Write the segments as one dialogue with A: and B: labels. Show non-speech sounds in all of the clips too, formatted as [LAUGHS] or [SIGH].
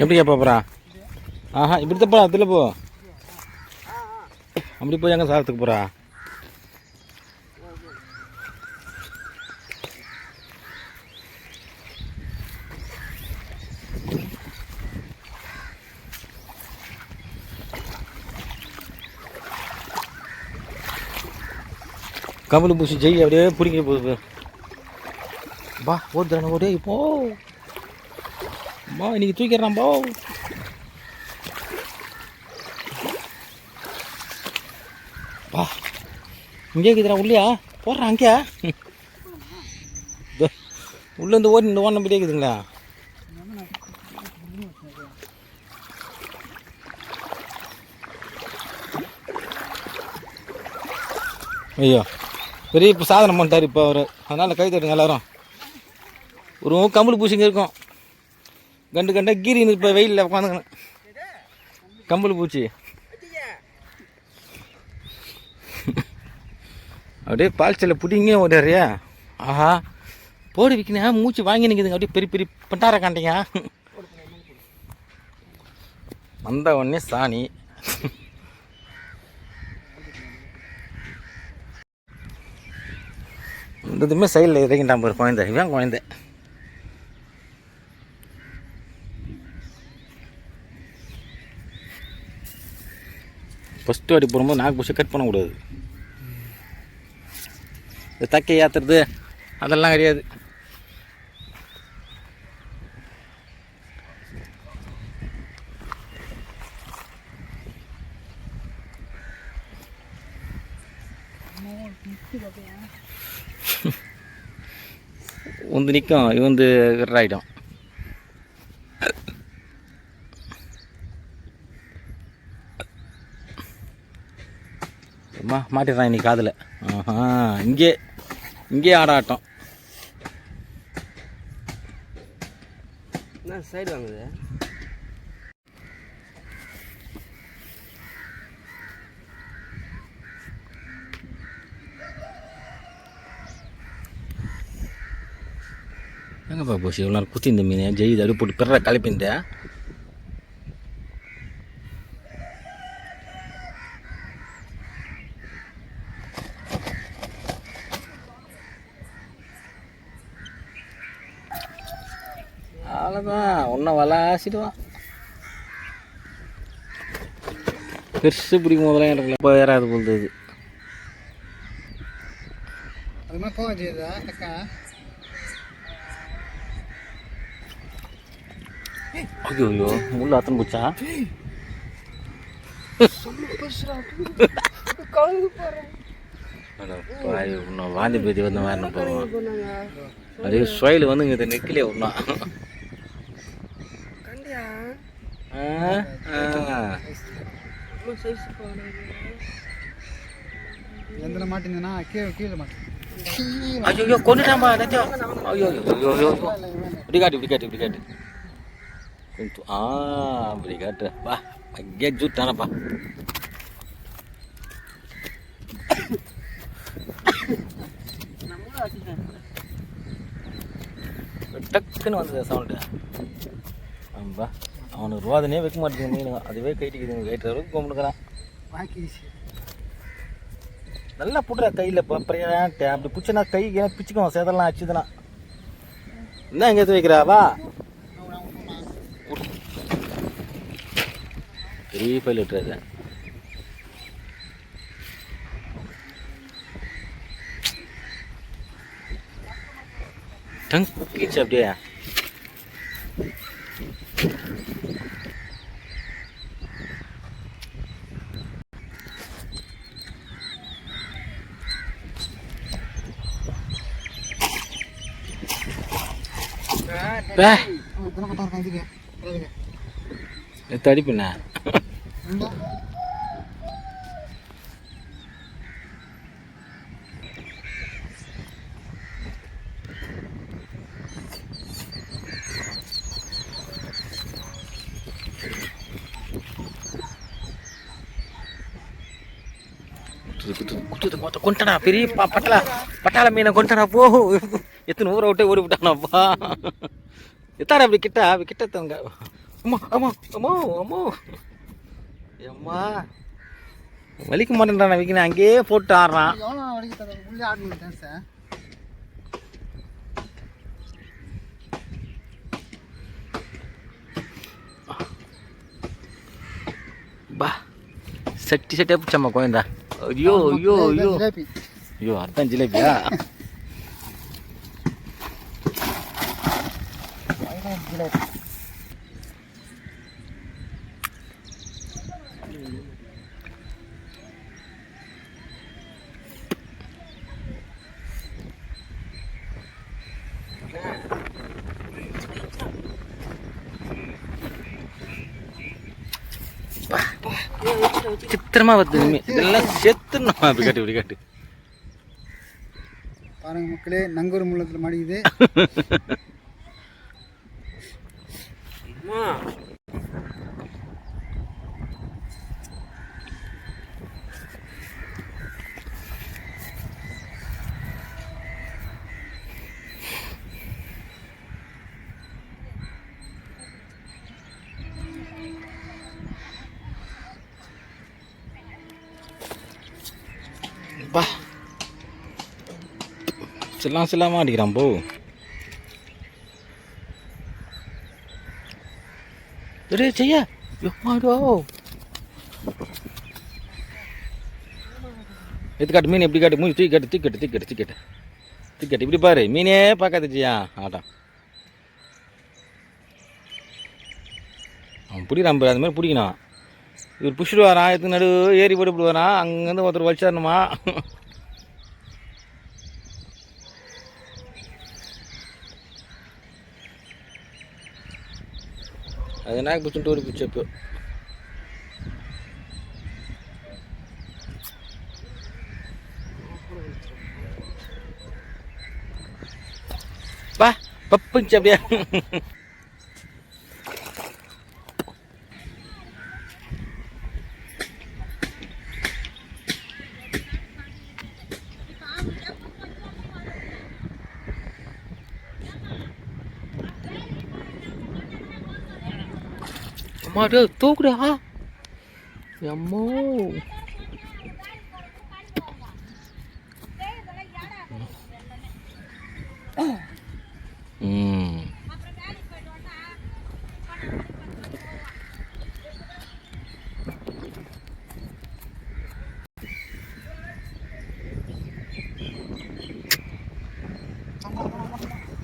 A: எப்படி போகிறா ஆஹா இப்படி தப்பா அதில் போ. அப்படி போய் எங்கே சாரத்துக்கு போகிறா கமலு பூசி ஜெய் அப்படியே பிடிக்க போகுது. பா ஓடுதானே ஓடே போ. பா இன்னைக்கு தூக்கிடுறான் போ. பா. இங்கே இருக்குதுடா உள்ளியா? போடுறான் அங்கேயா? [LAUGHS] உள்ளேருந்து ஓடி இந்த ஓடின மாதிரியே இருக்குதுங்களா? ஐயோ பெரிய இப்போ சாதனை பண்ணிட்டார் இப்போ அவர். அதனால் கை தட்டுங்க எல்லாரும். ஒரு கம்பளி பூசிங்க இருக்கும். கண்டு கண்டா கீரி இப்போ வெயிலில் உட்காந்துக்கணும் கம்பல் பூச்சி. அப்படியே பால்ச்சலில் பிடிங்க ஓடுறியா ஆஹா. போடு விற்கினா மூச்சு வாங்கி நிற்குதுங்க அப்படியே பெரிய பெரிய பண்டார காண்டிங்க வந்த உடனே சாணி. இந்த இதுமே சைடில் இறங்கிட்டான் பாரு குழந்தை. இவன் குழந்தை. ஃபஸ்ட்டு வாட்டி போடும்போது நாக்கு பூசி கட் பண்ணக்கூடாது. இந்த தக்கை ஏற்றுறது அதெல்லாம் கிடையாது. [LAUGHS] வந்து நிற்கும் இது வந்து ஆகிடும் அம்மா மாட்டிடுறான் இன்னைக்கு காதில். ஆஹா இங்கே இங்கே ஆடாட்டம்.
B: என்ன சைடு வாங்குது?
A: எங்கப்பா போச்சு? இவ்வளோ நேரம் குத்தி இந்த மீன். ஜெய் இது அப்படி போட்டு பிற கலப்பிந்த வளாசிடுவான் பெருசு பிடிக்கும் போதெல்லாம் எனக்கு இப்போ ஏறாது போகுது இது
B: அது மாதிரி போக செய்யுதா அக்கா.
A: ஐயோ ஐயோ முள்ள அத்தனை போச்சா? வாந்தி பேதி வந்த மாதிரி போவோம் அப்படியே சுவையில் வந்து இங்கே நெக்கிலே ஒன்றா
B: எந்திர மாட்டேங்கன்னா கீழே கீழே மாட்டேன்
A: ஐயோ கொண்டுட்டாம்பா நச்சோ ஐயோ ஐயோ ஐயோ இப்படி காட்டு இப்படி காட்டு இப்படி காட்டு. கொஞ்சம் ஆ இப்படி காட்டு. வா அங்கே ஜூட்டானப்பா டக்குன்னு வந்தது சவுண்டு ஆம்பா அவனுக்கு ரோதனையே வைக்க மாட்டேங்குது மீனுங்க அதுவே கைட்டிக்குதுங்க கைட்டுற அளவுக்கு கும்பிடுக்கிறான் நல்லா புடுற கையில். பிரயாண்ட்டு அப்படி பிடிச்சனா கை ஏன் பிச்சுக்கும் சேதெல்லாம் அச்சுதுனா என்ன எங்கே எடுத்து வைக்கிறா? வா. பெரிய ஃபைல் விட்டுறது டங் கீச்சு அப்படியே. மொத்தம் கொண்டடா பெரிய பட்டலா பட்டாள மீனை கொண்டடா போ. எத்தனை ஊரை விட்டே ஓடி விட்டானாப்பா எத்தாரா அப்படி கிட்ட அப்படி கிட்ட தங்க அம்மா அம்மா அம்மா அம்மா. அம்மா வலிக்க மாட்டேன்றான் வைக்கணும். அங்கேயே போட்டு ஆடுறான்.
B: உள்ளே ஆடணும்
A: பா. சட்டி சட்டியாக பிடிச்சம்மா கோயந்தா ஐயோ ஐயோ ஐயோ. ஐயோ அதான் ஜிலேபியா?
B: ஜிலேபி
A: சித்திரமா வருது. இதெல்லாம் செத்துணும் அப்படி காட்டு இப்படி காட்டு
B: பாருங்க மக்களே நங்கூர் முள்ளத்தில் மாடிக்குது
A: பா சில்லாம் சில்லாம அடிக்கிறான் போ டேய் செய்ய எம்மாடோ எடுத்து காட்டு மீன் எப்படி காட்டு மூஞ்சி தூக்கி காட்டு தூக்கி காட்டு தூக்கி காட்டு தூக்கி தூக்கி இப்படி பாரு மீனே பார்க்காத ஜியா ஆட்டம் அவன் பிடிக்கிறான் அந்த மாதிரி பிடிக்கணும் இவர் புஷ்டு வரான் எதுக்கு நடு ஏறி போட்டு விடுவாரான் அங்கேருந்து ஒருத்தர் வலிச்சிடணுமா அது என்ன பிடிச்சிட்டு ஒரு பிடிச்ச இப்போ வா அம்மா டே தூக்குடா அம்மோ ம்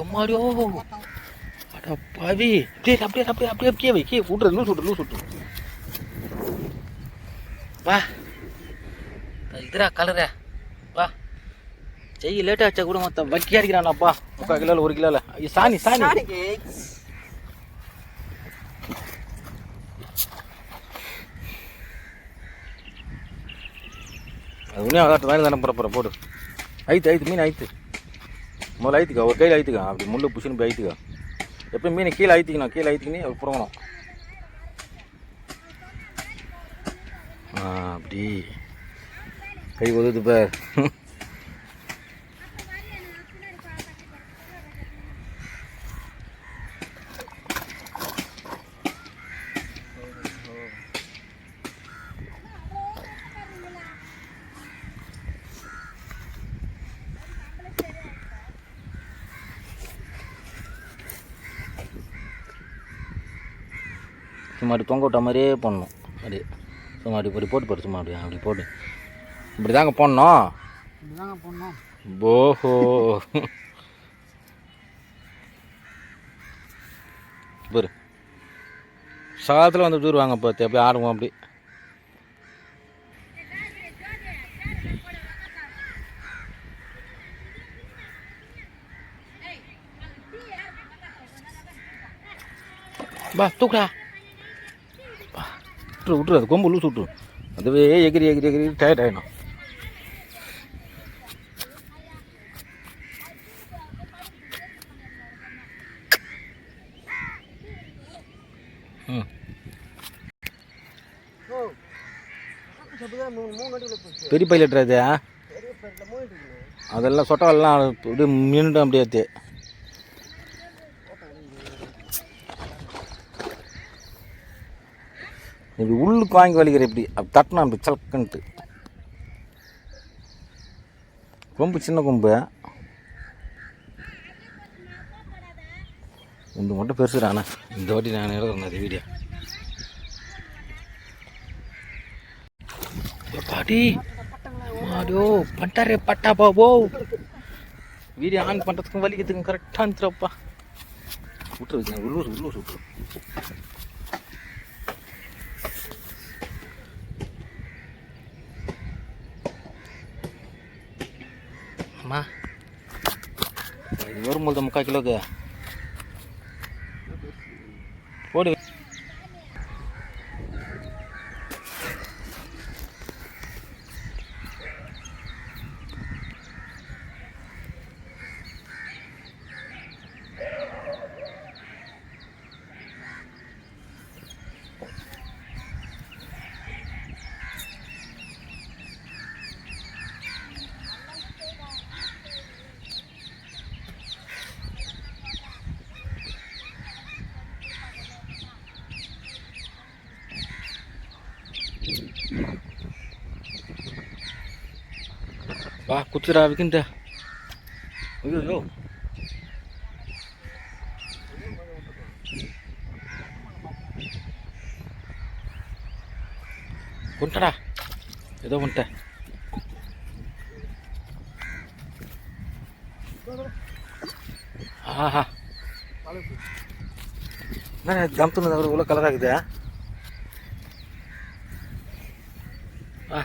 A: எம்மாடியோ அட பாவி அப்படியே அப்படியே அப்படியே அப்படியே அப்படியே வை. கீழே விட்ரு லூஸ் விட்ரு லூஸ் விட்ரு வா. இதுரா கலர வா. செய்ய லேட் ஆச்சா கூட மொத்த வக்கி அடிக்கிறானாப்பா முக்கால் கிலோவில் ஒரு கிலோவில் ஐயோ சாணி சாணி. அது உடனே அதாட்டு வேலை தானே போகிற போடு. ஐத்து ஐத்து மீன் ஐத்து. முதல்ல ஐத்துக்கா ஒரு கையில் ஐத்துக்கா. அப்படி முள்ளு புஷுன்னு போய் ஐத்துக்கா. எப்பயும் மீன் கீழே ஐத்திக்கணும் கீழே ஐத்திக்கினே புறங்கணும் அப்படி. கை ஒதுது பார். சும்மா அப்படி தொங்க விட்ட மாதிரியே பண்ணணும். அப்படியே சும்மா அப்படி இப்படி போட்டு போட்டு சும்மா அப்படியே அப்படி போட்டு இப்படி தாங்க போடணும்
B: இப்படிதாங்க போடணும்
A: ஓஹோ. பாரு சாதத்தில் வந்து தூருவாங்க பார்த்து அப்படியே ஆடுவோம் அப்படி. பா தூக்குடா. விட்டுரு விட்டுரு அது கொம்பு லூஸ் விட்டுரு அதுவே எகிரி எகிரி எகிரி டயர்ட் ஆகிடும் பெரிய பைலட் அதெல்லாம் சொட்டவெல்லாம் அப்படியே நின்றுடும் அப்படியே இப்படி உள்ளுக்கு வாங்கி வலிக்கிற இப்படி அப்படி தட்டினா அப்படி சலக்கன்ட்டு. கொம்பு சின்ன கொம்பு. இந்த மட்டும் பெருசுடாண்ணா இந்த வாட்டி நான் எடுக்கிறேன் அது வீடியோ. பாடி மாடியோ பட்டாரே பட்டா பாபோ வீடியோ ஆன் பண்ணுறதுக்கும் வலிக்கிறதுக்கும் கரெக்டாக இருந்துருப்பா விட்டுரு உள்ளூர் உள்ளூர் விட்டுரு. มาเดี๋ยวรุมมาตรงใกล้กันแล้วแก வா குத்துடா விற்கின்ற ஐயோ கொண்டடா ஏதோ வந்துட்டேன் ஆஹா என்ன ஜம்ப் இவ்வளோ கலராக இருக்குது ஆ